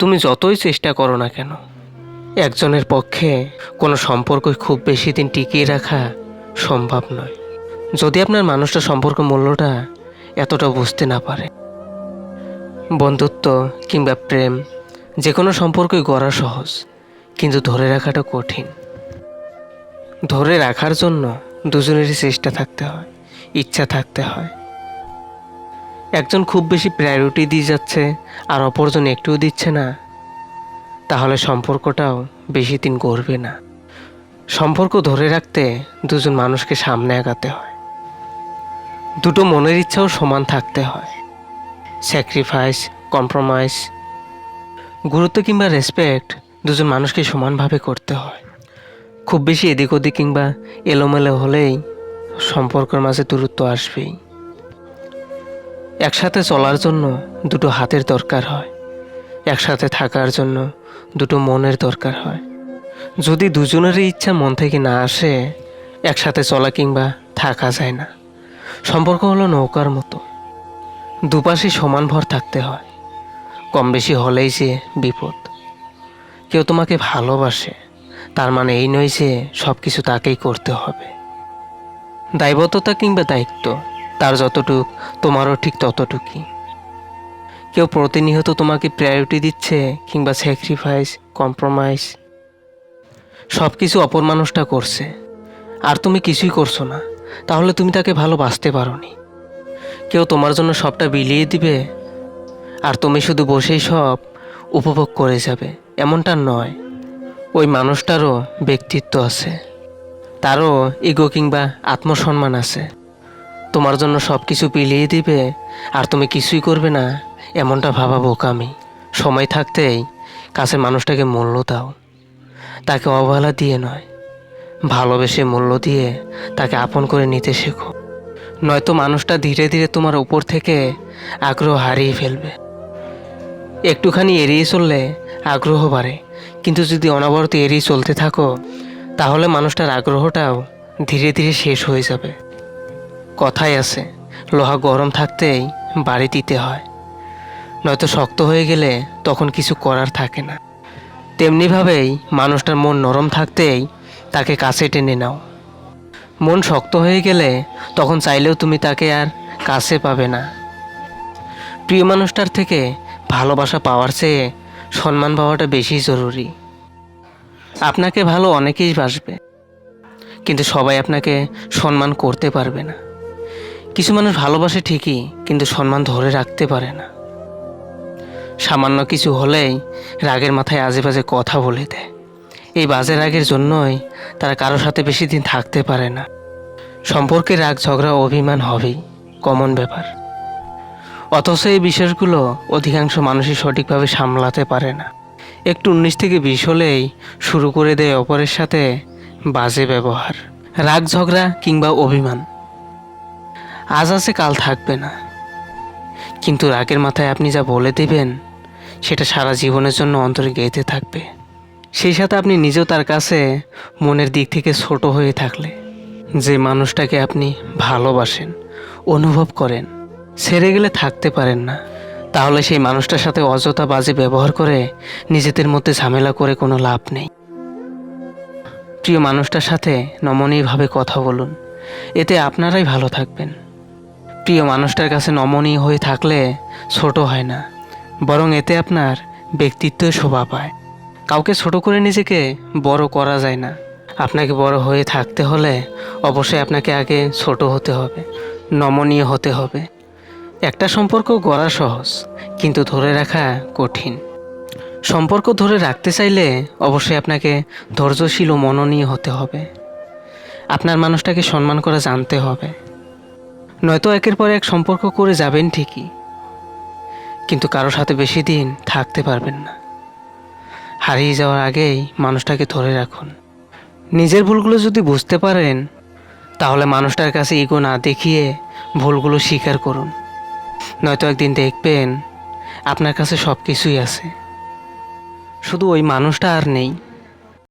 তুমি যতই চেষ্টা করো না কেন, একজনের পক্ষে কোনো সম্পর্কই খুব বেশি দিন টিকিয়ে রাখা সম্ভব নয়। যদি আপনার মানুষটা সম্পর্ক মূল্যটা এতটা বুঝতে না পারে, বন্ধুত্ব কিংবা প্রেম যে কোনো সম্পর্কই গড়া সহজ, কিন্তু ধরে রাখাটা কঠিন। ধরে রাখার জন্য দুজনেরই চেষ্টা থাকতে হয়, ইচ্ছা থাকতে হয়। একজন খুব বেশি প্রায়োরিটি দিয়ে যাচ্ছে আর অপরজন একটুও দিচ্ছে না। তাহলে সম্পর্কটাও বেশি দিন করবে না। সম্পর্ক ধরে রাখতে দুজন মানুষকে সামনে আগাতে হয়। দুটো মনের ইচ্ছাও সমান থাকতে হয়। স্যাক্রিফাইস কম্প্রোমাইজ গুরুত্ব কিংবা রেসপেক্ট দুজন মানুষকে সমানভাবে করতে হয়। খুব বেশি এদিক ওদিক কিংবা এলোমেলো হলেই সম্পর্কের মাঝে দূরত্ব আসবেই। একসাথে চলার জন্য দুটো হাতের দরকার হয়। একসাথে থাকার জন্য দুটো মনের দরকার হয়। যদি দুজনেরই ইচ্ছা মন থেকে না আসে, একসাথে চলা কিংবা থাকা যায় না। সম্পর্ক হলো নৌকার মতো। দুপাশে সমান ভর থাকতে হয়। কম বেশি হলেই যে বিপদ। কেউ তোমাকে ভালোবাসে, তার মানে এই নয় যে সব কিছু তাকেই করতে হবে। দায়বদ্ধতা কিংবা দায়িত্ব তার যতটুক, তোমারও ঠিক ততটুকুই। কেউ প্রতিনিয়ত তোমাকে প্রায়োরিটি দিচ্ছে কিংবা স্যাক্রিফাইস কম্প্রোমাইজ সব কিছু অপর মানুষটা করছে। আর তুমি কিছুই করছ না। তাহলে তুমি তাকে ভালোবাসতে পারো নি কেউ তোমার জন্য সবটা বিলিয়ে দিবে, আর তুমি শুধু বসেই সব উপভোগ করে যাবে। এমনটা নয়। ওই মানুষটারও ব্যক্তিত্ব আছে। তারও ইগো কিংবা আত্মসম্মান আছে। তোমার জন্য সব কিছু পিলিয়ে দিবে, আর তুমি কিছুই করবে না, এমনটা ভাবা বোকামি সময় থাকতেই কাছে মানুষটাকে মূল্য দাও। তাকে অবহেলা দিয়ে নয়, ভালোবেসে মূল্য দিয়ে তাকে আপন করে নিতে শেখো। নয়তো মানুষটা ধীরে ধীরে তোমার উপর থেকে আগ্রহ হারিয়ে ফেলবে। একটুখানি এড়িয়ে চললে আগ্রহ বাড়ে, কিন্তু যদি অনবরত এড়িয়ে চলতে থাকো, তাহলে মানুষটার আগ্রহটাও ধীরে ধীরে শেষ হয়ে যাবে। কথাই আছে, লোহা গরম থাকতেই বাড়ি দিতে হয়। নয়তো শক্ত হয়ে গেলে তখন কিছু করার থাকে না। তেমনিভাবেই মানুষটার মন নরম থাকতেই তাকে কাছে টেনে নাও। মন শক্ত হয়ে গেলে তখন চাইলেও তুমি তাকে আর কাছে পাবে না। প্রিয় মানুষটার থেকে ভালোবাসা পাওয়ার চেয়ে সম্মান পাওয়াটা বেশি জরুরি। আপনাকে ভালো অনেকেই বাসবে, কিন্তু সবাই আপনাকে সম্মান করতে পারবে না। কিছু মানুষ ভালোবাসে ঠিকই, কিন্তু সম্মান ধরে রাখতে পারে না। সামান্য কিছু হলেই রাগের মাথায় আজে বাজে কথা বলে দেয়। এই বাজে রাগের জন্যই তারা কারোর সাথে বেশি দিন থাকতে পারে না। সম্পর্কে রাগ, ঝগড়া, অভিমান হবেই, কমন ব্যাপার। অথচ এই বিষয়গুলো অধিকাংশ মানুষই সঠিকভাবে সামলাতে পারে না। একটু উনিশ থেকে বিশ হলেই শুরু করে দেয় অপরের সাথে বাজে ব্যবহার। রাগ, ঝগড়া কিংবা অভিমান আজ আছে, কাল থাকবে না। কিন্তু রাগের মাথায় আপনি যা বলে দেবেন, সেটা সারা জীবনের জন্য অন্তরে গেঁথে থাকবে। সেই সাথে আপনি নিজেও তার কাছে মনের দিক থেকে ছোট হয়ে থাকলে। যে মানুষটাকে আপনি ভালোবাসেন, অনুভব করেন ছেড়ে গেলে থাকতে পারেন না, তাহলে সেই মানুষটার সাথে অযথা বাজে ব্যবহার করে নিজেদের মধ্যে ঝামেলা করে কোনো লাভ নেই। প্রিয় মানুষটার সাথে নমনীয়ভাবে কথা বলুন, এতে আপনারাই ভালো থাকবেন। প্রিয় মানুষটার কাছে নমনীয় হয়ে থাকলে ছোট হয় না, বরং এতে আপনার ব্যক্তিত্ব শোভা পায়। কাউকে ছোট করে নিজেকে বড় করা যায় না। আপনাকে বড় হয়ে থাকতে হলে অবশ্যই আপনাকে আগে ছোট হতে হবে, নমনীয় হতে হবে। একটা সম্পর্ক গড়া সহজ, কিন্তু ধরে রাখা কঠিন। সম্পর্ক ধরে রাখতে চাইলে অবশ্যই আপনাকে ধৈর্যশীল ও মননীয় হতে হবে। আপনার মানুষটাকে সম্মান করা জানতে হবে। নয়তো একের পর এক সম্পর্ক করে যাবেন ঠিকই। কিন্তু কারোর সাথে বেশি দিন থাকতে পারবেন না। হারিয়ে যাওয়ার আগেই মানুষটাকে ধরে রাখুন। নিজের ভুলগুলো যদি বুঝতে পারেন, তাহলে মানুষটার কাছে ইগো না দেখিয়ে ভুলগুলো স্বীকার করুন। নয়তো একদিন দেখবেন আপনার কাছে সব কিছুই আছে। শুধু ওই মানুষটা আর নেই।